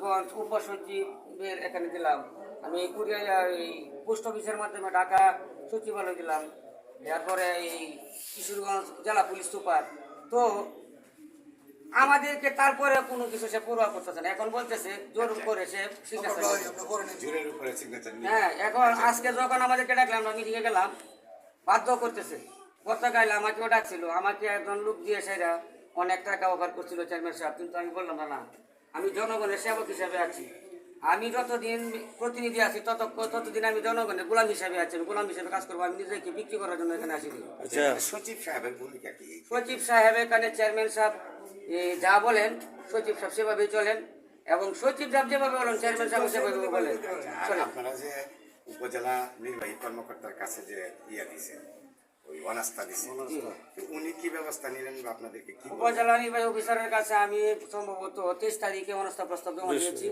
কিশোরগঞ্জ উপসচিবের এখানে দিলাম। আমি কুরিয়া এই পোস্ট অফিসের মাধ্যমে ঢাকা সচিবালয় দিলাম। এরপরে এই কিশোরগঞ্জ জেলা পুলিশ সুপার। তো আমাদেরকে তারপরে কোনো কিছু সে পড়ুয়া করতেছে না। এখন বলতেছে জোর করে সে হ্যাঁ এখন আজকে যখন আমাদেরকে ডাকলাম আমরা মিটিংয়ে গেলাম বাধ্য করতেছে। গতকাল আমাকেও ডাকছিল আমাকে একজন লোক দিয়ে সেরা অনেক টাকা অফার করছিল চেয়ারম্যান সাহেব। কিন্তু আমি বললাম না না আমি জনগণের সেবক হিসাবে আছি। আমি যতদিন প্রতিনিধি আছি তত ততদিন আমি জনগণের গোলাম হিসাবে আছি। আমি গোলাম হিসাবে কাজ করব আমি নিজেকে বিক্রি করার জন্য এখানে আসিনি। আচ্ছা। সচিব সাহেবের ভূমিকা কি? সচিব সাহেব এখানে চেয়ারম্যান সাহেব যা বলেন সচিব সাহেব সেভাবেই চলেন এবং সচিব সাহেব যেভাবে বলেন চেয়ারম্যান সাহেব সেভাবে বলেন। আপনারা যে উপজেলা নির্বাহী কর্মকর্তার কাছে যে ইয়া দিয়েছেন অনাস্থা উনি কি ব্যবস্থা নিলেন বা আপনাদেরকে কি উপজেলা নির্বাহী অফিসারের কাছে আমি সম্ভবত তেইশ তারিখে অনাস্থা প্রস্তাব জমা দিয়েছি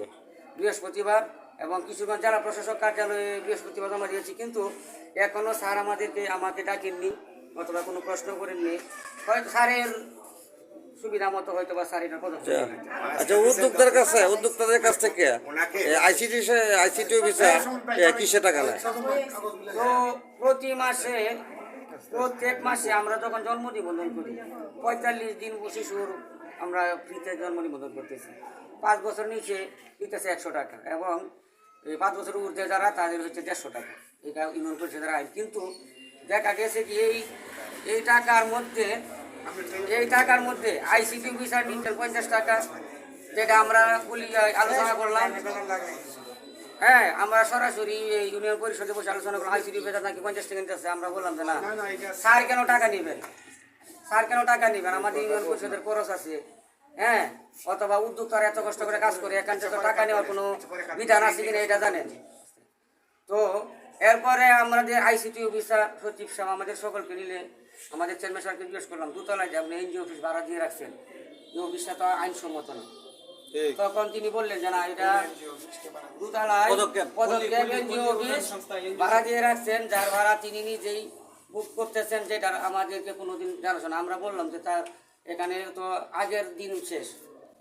বৃহস্পতিবার এবং কিশোরগঞ্জ জেলা প্রশাসক কার্যালয়ে বৃহস্পতিবার জমা দিয়েছি। কিন্তু এখনও স্যার আমাদেরকে আমাকে ডাকেননি অথবা কোনো প্রশ্ন করেননি। হয়তো স্যারের সুবিধা মতো হয়তো বা স্যার এটা পদক্ষেপ আচ্ছা। আচ্ছা উদ্যোক্তার কাছে উদ্যোক্তাদের কাছ থেকে? ওনাকে? আইসিটি আইসিটি অফিসার কিসে টাকা নেয়? তো প্রতি মাসে প্রত্যেক মাসে আমরা যখন জন্ম নিবন্ধন করি, পঁয়তাল্লিশ দিন শিশুর আমরা ফ্রিতে জন্ম নিবন্ধন করতেছি। পাঁচ বছর নিচে দিতেছে একশো টাকা এবং পাঁচ বছর ঊর্ধ্বে যারা, তাদের হচ্ছে দেড়শো টাকা। এটা ইউনিয়ন পরিষদের আইন। কিন্তু দেখা গেছে কি, এই এই টাকার মধ্যে, এই টাকার মধ্যে আইসিটি নিতেন পঞ্চাশ টাকা, যেটা আমরা আলোচনা করলাম হ্যাঁ আমরা সরাসরি ইউনিয়ন পরিষদে বসে আলোচনা করলাম। আইসিডি বেতন নাকি পঞ্চাশ টাকা নিতেছে আমরা বললাম যে না। স্যার কেন টাকা নেবেন? স্যার কেন টাকা নেবেন? আমাদের ইউনিয়ন পরিষদের খরচ আছে। হ্যাঁ অথবা উদ্যোক্তারা এত কষ্ট করে কাজ করে এখান থেকে টাকা নেওয়ার কোনো বিধান আছে কিনা এটা জানেন। তো এরপরে আমাদের আইসিটি অফিসার সচিব সাহেব আমাদের সকলকে নিলে আমাদের চেয়ারম্যান সাহেবকে জিজ্ঞেস করলাম দুতলায় যে আপনি এনজিও অফিস ভাড়া দিয়ে রাখছেন এই অফিসটা তো আইনসম্মত না। তখন তিনি বললেন যে না এটা দুতলায় পদক্ষেপ। এনজিও অফিস ভাড়া দিয়ে রাখছেন যার ভাড়া তিনি নিজেই বুক করতেছেন যেটা আমাদেরকে কোনোদিন জানাচ্ছেন আমরা বললাম যে তার এখানে তো আগের দিন শেষ।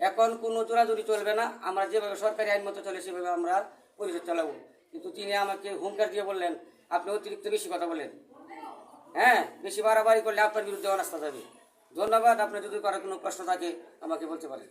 এখন কোনো জোরাজুরি চলবে না। আমরা যেভাবে সরকারি আইন মতো চলে সেভাবে আমরা পরিষদ চালাবো। কিন্তু তিনি আমাকে হুঙ্কার দিয়ে বললেন আপনি অতিরিক্ত বেশি কথা বলেন। হ্যাঁ বেশি বাড়াবাড়ি করলে আপনার বিরুদ্ধে অনাস্থা যাবে। ধন্যবাদ আপনার যদি কারও কোনো প্রশ্ন থাকে আমাকে বলতে পারেন।